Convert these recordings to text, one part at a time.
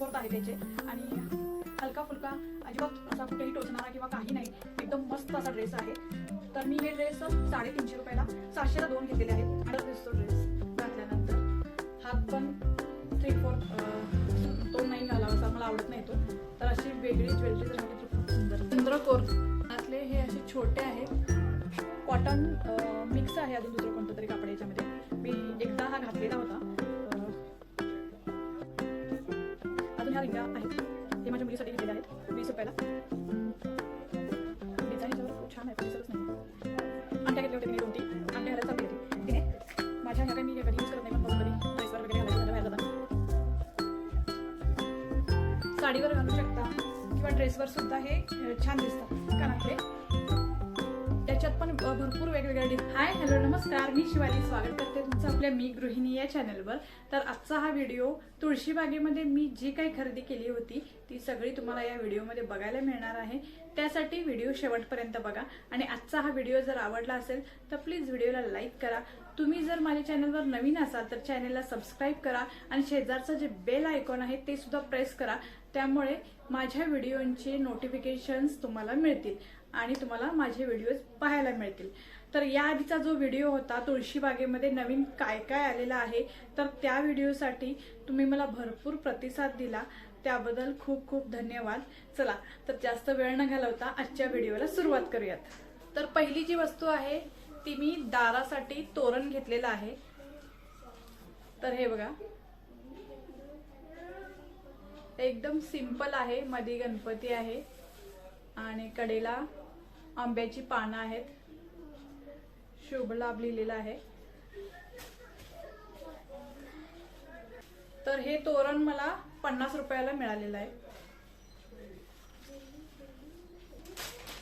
Report आहे त्याचे. आणि हलका फुलका अजिबात असा कुठेही टोचणारा किंवा काही नाही. एकदम मस्त असा ड्रेस आहे. तर मी हे ड्रेस साडेतीनशे रुपयाला सातशेला दोन घेतलेले आहेत. आणि दिसतो ड्रेस घातल्यानंतर. हात पण थ्री फोर तो नाही घाला असा मला आवडत नाही तो. तर अशी वेगळी ज्वेलरी जर तर खूप सुंदर. सुंदर कोर त्यातले हे असे छोटे आहेत कॉटन मिक्स आहे अजून दुसरं कोणतं तरी कापड याच्यामध्ये. मी एकदा हा घातलेला होता. चार ह्या रिंगा आहेत हे माझ्या मुलीसाठी घेतलेले आहेत वीस रुपयाला. डिझाईन याच्यावर खूप छान आहे पण दिसतच नाही. अंड्या घेतले होते तिने दोन तीन अंड्या घालायला चालली होती. तिने माझ्या ह्या काही मी कधी यूज करत नाही पण कधी ड्रेसवर वगैरे घालायचं झालं बाहेर जाताना. साडीवर घालू शकता. किंवा ड्रेसवर सुद्धा हे छान दिसतात कारण त्याच्यात भरपूर वेगवेगळ्या डिश. हाय हॅलो नमस्कार. मी शिवाली. स्वागत करते तुमचं आपल्या मी गृहिणी या चॅनलवर तर आजचा हा व्हिडिओ तुळशीबागेमध्ये मी जी काही खरेदी केली होती ती सगळी तुम्हाला या व्हिडिओमध्ये बघायला मिळणार आहे. त्यासाठी व्हिडिओ शेवटपर्यंत बघा. आणि आजचा हा व्हिडिओ जर आवडला असेल तर प्लीज व्हिडिओला लाईक करा. तुम्ही जर माझ्या चॅनलवर नवीन असाल तर चॅनलला सबस्क्राईब करा. आणि शेजारचं जे बेल आयकॉन आहे ते सुद्धा प्रेस करा. त्यामुळे माझ्या व्हिडिओंचे नोटिफिकेशन्स तुम्हाला मिळतील. आणि तुम्हाला माझे व्हिडिओज पाहायला मिळतील. तर या आधीचा जो व्हिडिओ होता तुळशीबागेमध्ये नवीन काय काय आलेला आहे तर त्या व्हिडिओसाठी तुम्ही मला भरपूर प्रतिसाद दिला. त्याबद्दल खूप खूप धन्यवाद. चला तर जास्त वेळ न घालवता आजच्या व्हिडिओला सुरुवात करूयात. तर पहिली जी वस्तू आहे ती मी दारासाठी तोरण घेतलेलं आहे. तर हे बघा. एकदम सिंपल आहे मधी गणपती आहे. आणि कडेला आंब्याची पानं आहेत. शुभ लाभ लिहिलेला आहे. तर हे तोरण मला पन्नास रुपयाला मिळालेलं आहे.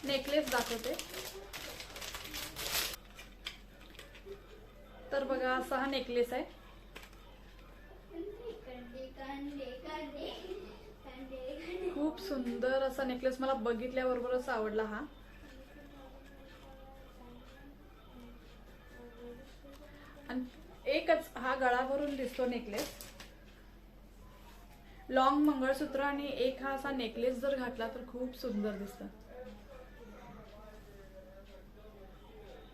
नेकलेस दाखवते. तर बघा असा हा नेकलेस आहे. खूप सुंदर असा नेकलेस मला बघितल्याबरोबरच आवडला हा. गळावरून दिसतो नेकलेस लॉंग मंगळसूत्र आणि एक हा असा नेकलेस जर घातला तर खूप सुंदर दिसत.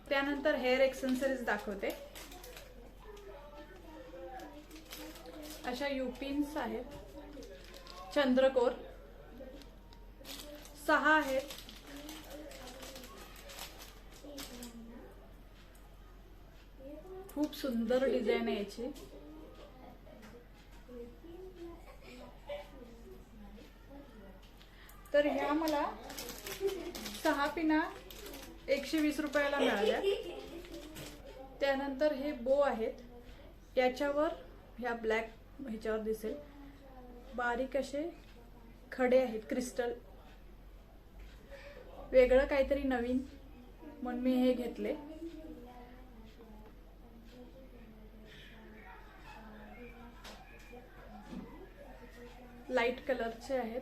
त्यानंतर हेअर एक्सेसरीज दाखवते. अशा युपिन्स आहेत. चंद्रकोर. सहा आहेत. खूप सुंदर डिझाईन आहे याची. तर ह्या मला सहा पिना एकशे वीस रुपयाला मिळाल्या. त्यानंतर हे बो आहेत. याच्यावर ह्या ब्लॅक ह्याच्यावर दिसेल. बारीक असे खडे आहेत क्रिस्टल. वेगळं काहीतरी नवीन म्हणून मी हे घेतले. लाइट कलरचे आहेत.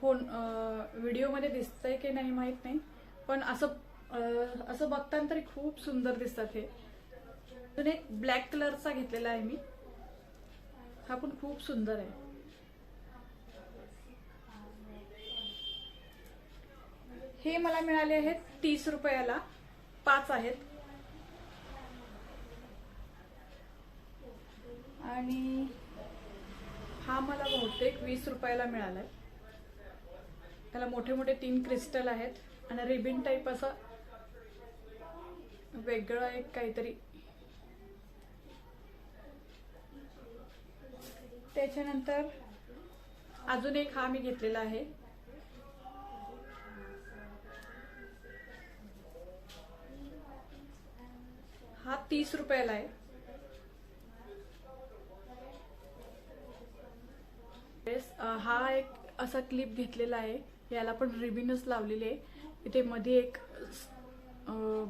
फोन व्हिडिओमध्ये दिसतंय की नाही माहीत नाही. पण असं असं बघताना तरी खूप सुंदर दिसतात हे. अजून एक ब्लॅक कलरचा घेतलेला आहे मी. हा पण खूप सुंदर आहे. हे मला मिळाले आहेत तीस रुपयाला. पाच आहेत. आणि हा मला बहुतेक वीस रुपयाला मिळालाय. त्याला मोठे मोठे तीन क्रिस्टल आहेत आणि रिबिन टाईप असं वेगळं एक काहीतरी. त्याच्यानंतर अजून एक हा मी घेतलेला आहे. हा तीस रुपयाला आहे ड्रेस अ, हा एक असा क्लिप घेतलेला आहे. याला पण रिबिनच लावलेली आहे. इथे मध्ये एक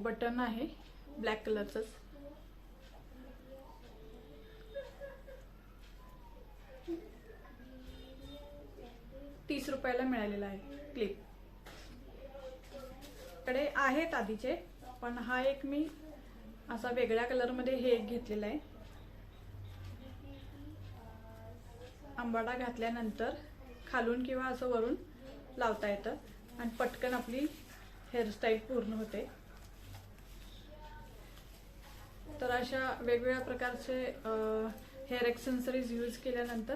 बटन आहे. ब्लॅक कलरचंच तीस रुपयाला मिळालेला आहे क्लिपकडे आहेत आधीचे पण हा एक मी असा वेगळ्या कलरमध्ये हे एक घेतलेला आहे. आंबाडा घातल्यानंतर खालून किंवा असं वरून लावता येतं. आणि पटकन आपली हेअरस्टाईल पूर्ण होते. तर अशा वेगवेगळ्या प्रकारचे हेअर एक्सेन्सरीज यूज केल्यानंतर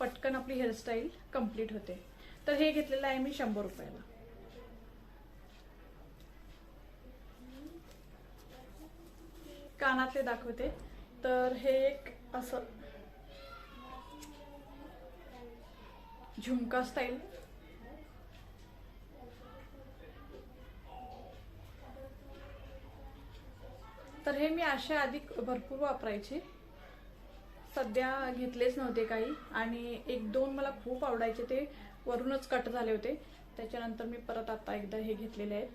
पटकन आपली हेअरस्टाईल कंप्लीट होते. तर हे घेतलेलं आहे मी शंभर रुपयाला. कानातले दाखवते. तर हे एक असं झुमका स्टाईल. तर हे मी अशा आधी भरपूर वापरायचे. सध्या घेतलेच नव्हते काही. आणि एक दोन मला खूप आवडायचे ते वरूनच कट झाले होते. त्याच्यानंतर मी परत आता एकदा हे घेतलेले आहेत.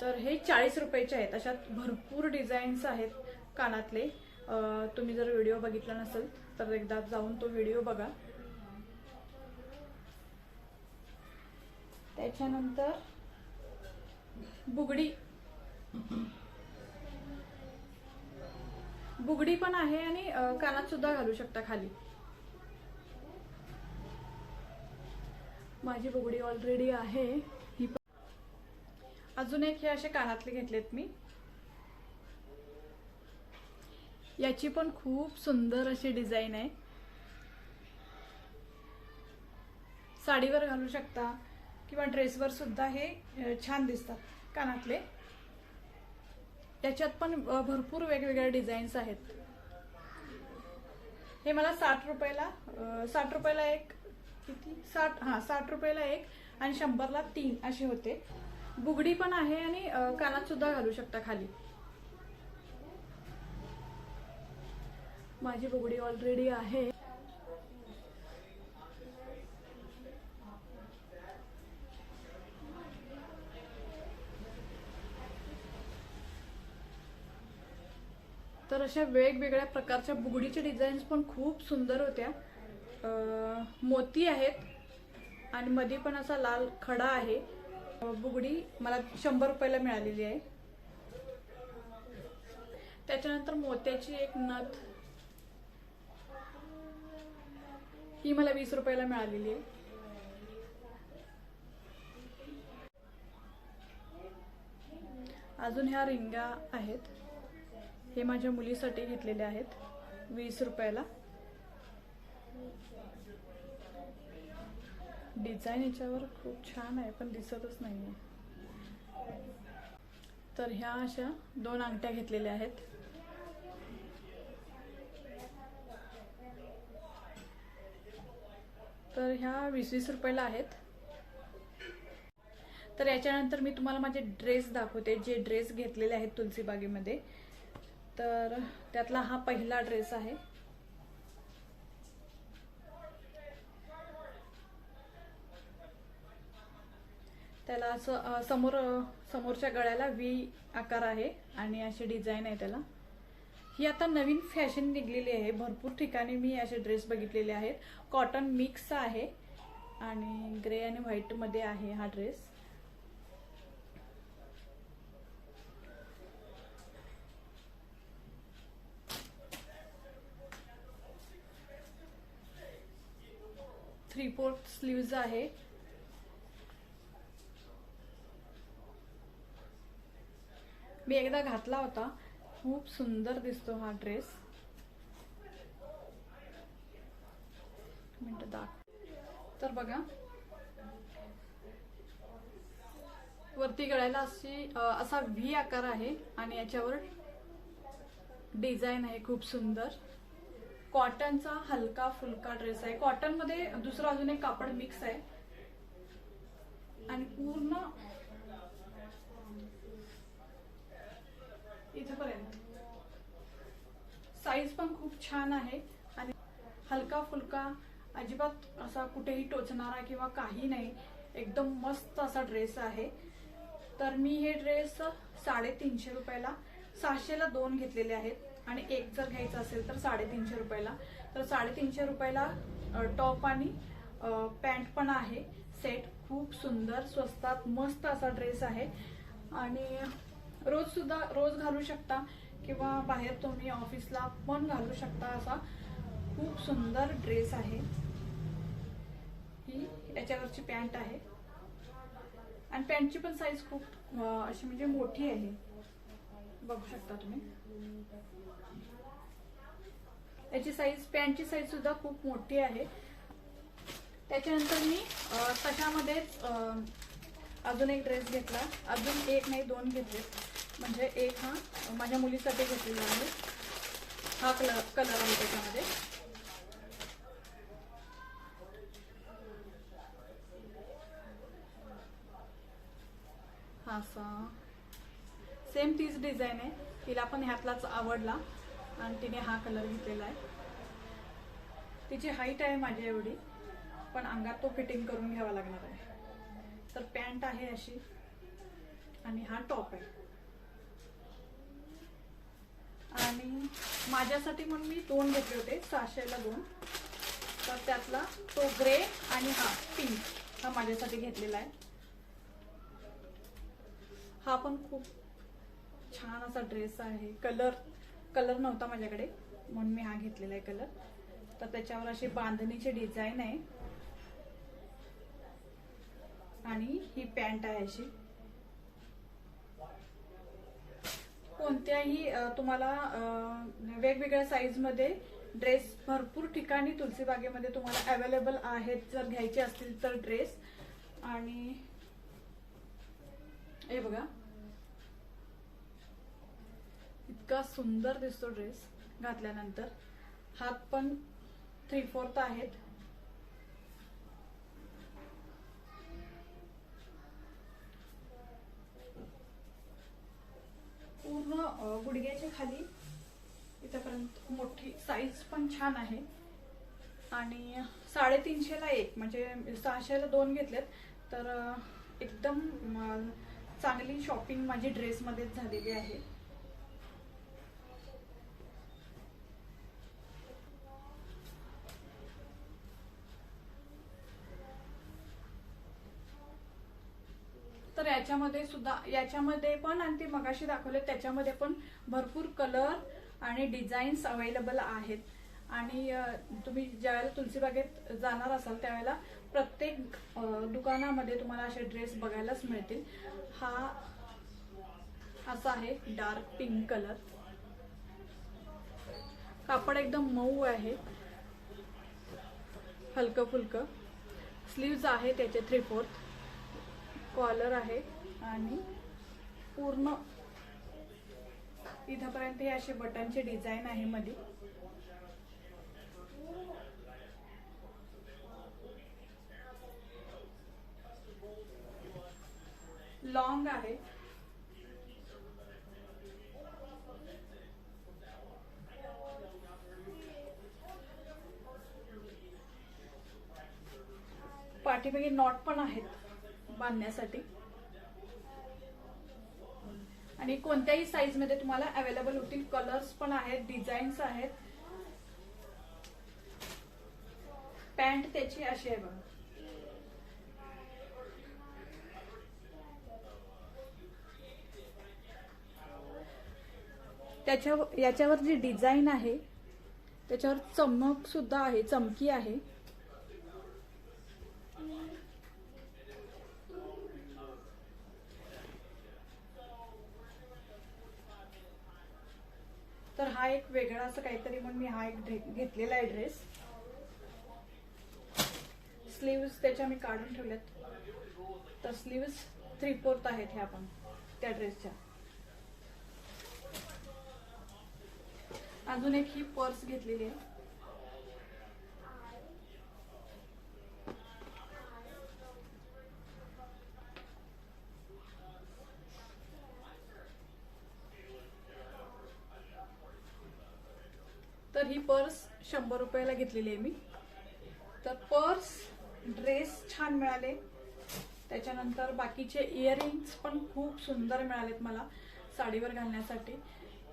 तर हे चाळीस रुपयाचे आहेत. अशात भरपूर डिझाईन्स आहेत कानातले. तुम्ही जर व्हिडिओ बघितला नसेल तर एकदा जाऊन तो व्हिडिओ बघा. त्याच्यानंतर बुगडी. बुगडी पण आहे आणि कानात सुद्धा घालू शकता खाली. माझी बुगडी ऑलरेडी आहे. ही पण अजून एक हे असे कानातले घेतलेत मी. याची पण खूप सुंदर अशी डिझाईन आहे. साडीवर घालू शकता. किंवा ड्रेसवर सुद्धा हे छान दिसतात कानातले. त्याच्यात पण भरपूर वेगवेगळ्या डिझाईन्स आहेत. हे मला साठ रुपयाला साठ रुपयाला एक किती? साठ हा साठ रुपयाला एक आणि शंभरला तीन असे होते. बुगडी पण आहे आणि कानात सुद्धा घालू शकता खाली. माझी बुगडी ऑलरेडी आहे. अशा वेगवेगळ्या प्रकारच्या बुगडीच्या डिझाईन्स पण खूप सुंदर होत्या. मोती आहेत आणि मध्ये पण असा लाल खडा आहे. बुगडी मला शंभर रुपयाला मिळालेली आहे. त्याच्यानंतर मोत्याची एक नथ ही मला वीस रुपयाला मिळालेली आहे. अजून ह्या रिंगा आहेत. हे माझ्या मुलीसाठी घेतलेले आहेत. वीस रुपयाला. डिझाईन याच्यावर खूप छान आहे पण दिसतच नाहीये. तर ह्या अशा दोन अंगठ्या घेतलेल्या आहेत. तर ह्या वीस वीस रुपयाला आहेत. तर याच्यानंतर मी तुम्हाला माझे ड्रेस दाखवते. जे ड्रेस घेतलेले आहेत तुलसीबागेमध्ये तर त्यातला हा पहिला ड्रेस आहे. त्याला असं समोर समोरच्या गळ्याला व्ही आकार आहे आणि अशी डिझाईन आहे त्याला. ही आता नवीन फॅशन निघलेली आहे. भरपूर ठिकाणी मी असे ड्रेस बघितलेले आहेत. कॉटन मिक्स आहे आणि ग्रे आणि व्हाईटमध्ये आहे हा ड्रेस. थ्री फोर्थ स्लीव्ज आहे. मी एकदा घातला होता. खूप सुंदर दिसतो हा ड्रेस मिनिट दाख. तर बघा. वरती गळ्याला अशी असा व्ही आकार आहे आणि याच्यावर डिझाईन आहे. खूप सुंदर. कॉटनचा हलका फुलका ड्रेस आहे. कॉटनमध्ये दुसरं अजून एक कापड मिक्स आहे. आणि पूर्ण इथपर्यंत. साईज पण खूप छान आहे. आणि हलका फुलका अजिबात असा कुठेही टोचणारा किंवा काही नाही. एकदम मस्त असा ड्रेस आहे. तर मी हे ड्रेस साडेतीनशे रुपयाला सहाशेला दोन घेतलेले आहेत. आणि एक जर घ्यायचं असेल तर साडेतीनशे रुपयाला. तर साडेतीनशे रुपयाला टॉप आणि पॅन्ट पण आहे. सेट खूप सुंदर स्वस्तात मस्त असा ड्रेस आहे. आणि रोज सुद्धा रोज घालू शकता किंवा बाहेर तुम्ही ऑफिसला पण घालू शकता असा खूप सुंदर ड्रेस आहे. ही याच्यावरची पॅन्ट आहे. आणि पॅन्टची पण साईज खूप अशी म्हणजे मोठी आहे. बघू शकता तुम्ही. याची साईज पॅन्टची साईज सुद्धा खूप मोठी आहे. त्याच्यानंतर मी तशामध्येच अजून एक ड्रेस घेतला. अजून एक नाही दोन घेतले. म्हणजे एक हा माझ्या मुलीसाठी घेतलेला आहे. हा कलर कलर आहे त्याच्यामध्ये. हा असा. सेम तीच डिझाईन आहे. तिला पण ह्यातलाच आवडला. आणि तिने हा कलर घेतलेला आहे. तिची हाईट आहे माझ्या एवढी पण अंगात तो फिटिंग करून घ्यावा लागणार आहे. तर पॅन्ट आहे अशी आणि हा टॉप आहे. आणि माझ्यासाठी म्हणून मी दोन घेतले होते सहाशेला दोन. तर त्यातला तो ग्रे आणि हा पिंक हा माझ्यासाठी घेतलेला आहे. हा पण खूप छान असा ड्रेस आहे कलर कलर नव्हता माझ्याकडे म्हणून मी हा घेतलेला आहे कलर. तर त्याच्यावर अशी बांधणीची डिझाईन आहे. आणि ही पॅन्ट आहे अशी. कोणत्याही तुम्हाला वेगवेगळ्या साईजमध्ये ड्रेस भरपूर ठिकाणी तुलसीबागेमध्ये तुम्हाला अवेलेबल आहेत. जर घ्यायचे असतील तर ड्रेस आणि हे बघा. इतका सुंदर दिसतो ड्रेस घातल्यानंतर. हात पण थ्री फोर्थ आहेत. पूर्ण गुडघ्याच्या खाली इथपर्यंत मोठी साईज पण छान आहे. आणि साडेतीनशेला एक म्हणजे सहाशेला दोन घेतलेत. तर एकदम चांगली शॉपिंग माझी ड्रेसमध्येच झालेली आहे तर याच्यामध्ये सुद्धा याच्यामध्ये पण आणि ते मगाशी दाखवले त्याच्यामध्ये पण भरपूर कलर आणि डिझाईन्स अवेलेबल आहेत. आणि तुम्ही ज्यावेळेला तुलसीबागेत जाणार असाल त्यावेळेला प्रत्येक दुकानामध्ये तुम्हाला असे ड्रेस बघायलाच मिळतील. हा असा आहे डार्क पिंक कलर कापड एकदम मऊ आहे. हलकं फुलकं स्लीव्ज आहे त्याचे थ्री फोर्थ कॉलर आहे. आणि पूर्ण इथपर्यंत हे असे बटनचे डिझाईन आहे मध्ये लॉंग आहे. पाठीमागे नॉट पण आहेत बांधण्यासाठी. आणि कोणत्याही साईजमध्ये तुम्हाला अवेलेबल होतील. कलर्स पण आहेत डिझाईन्स आहेत. पॅन्ट त्याची अशी आहे बघा. त्याच्या याच्यावर जी डिझाईन आहे त्याच्यावर चमक सुद्धा आहे चमकी आहे. तर हा एक वेगळा असं काहीतरी म्हणून मी हा एक घेतलेला आहे ड्रेस स्लीव्स त्याच्या मी काढून ठेवल्यात. तर स्लीव्स थ्री फोर्थ आहेत ह्या पण त्या ड्रेसच्या अजून एक ही पर्स घेतलेली आहे तर ही पर्स शंभर रुपयाला घेतलेली आहे मी. तर पर्स ड्रेस छान मिळाले. त्याच्यानंतर बाकीचे इयरिंग्स पण खूप सुंदर मिळालेत मला साडीवर घालण्यासाठी.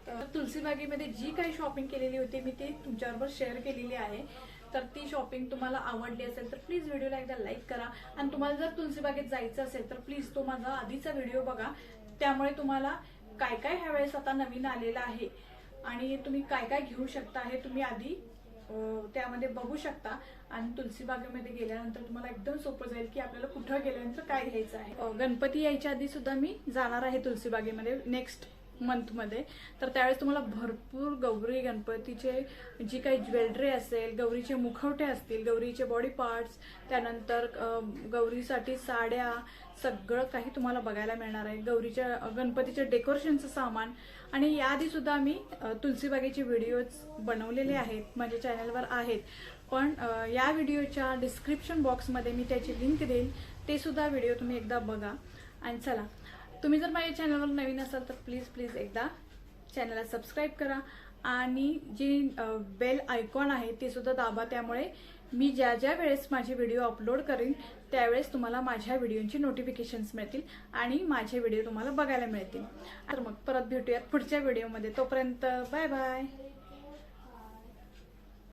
तर तुलसीबागेमध्ये जी काही शॉपिंग केलेली होती मी ती तुमच्याबरोबर शेअर केलेली आहे. तर ती शॉपिंग तुम्हाला आवडली असेल तर प्लीज व्हिडिओला एकदा लाईक करा. आणि तुम्हाला जर तुलसीबागेत जायचं असेल तर प्लीज तो माझा आधीचा व्हिडिओ बघा. त्यामुळे तुम्हाला काय काय ह्यावेळेस आता नवीन आलेलं आहे. आणि तुम्ही काय काय घेऊ शकता हे तुम्ही आधी त्यामध्ये बघू शकता. आणि तुलसी बागेमध्ये गेल्यानंतर तुम्हाला एकदम सोपं जाईल की आपल्याला कुठं गेल्यानंतर काय घ्यायचं आहे. गणपती यायच्या आधी सुद्धा मी जाणार आहे तुलसी बागेमध्ये नेक्स्ट मंथमध्ये तर त्यावेळेस तुम्हाला भरपूर गौरी गणपतीचे जी काही ज्वेलरी असेल गौरीचे मुखवटे असतील गौरीचे बॉडी पार्ट्स त्यानंतर गौरीसाठी साड्या सगळं काही तुम्हाला बघायला मिळणार आहे. गौरीच्या गणपतीच्या डेकोरेशनचं सामान आणि याआधी सुद्धा मी तुलसीबागेचे व्हिडिओज बनवलेले आहेत माझ्या चॅनलवर आहेत. पण या व्हिडिओच्या डिस्क्रिप्शन बॉक्समध्ये मी त्याची लिंक देईन ते सुद्धा व्हिडिओ तुम्ही एकदा बघा. आणि चला तुम्ही जर माझ्या चॅनलवर नवीन असाल तर प्लीज प्लीज एकदा चॅनलला सबस्क्राईब करा. आणि जे बेल आयकॉन आहे ते सुद्धा दाबा. त्यामुळे मी ज्या ज्या वेळेस माझे व्हिडिओ अपलोड करेन त्यावेळेस तुम्हाला माझ्या व्हिडिओंची नोटिफिकेशन्स मिळतील आणि माझे व्हिडिओ तुम्हाला बघायला मिळतील. तर मग परत भेटूयात पुढच्या व्हिडिओमध्ये तोपर्यंत बाय बाय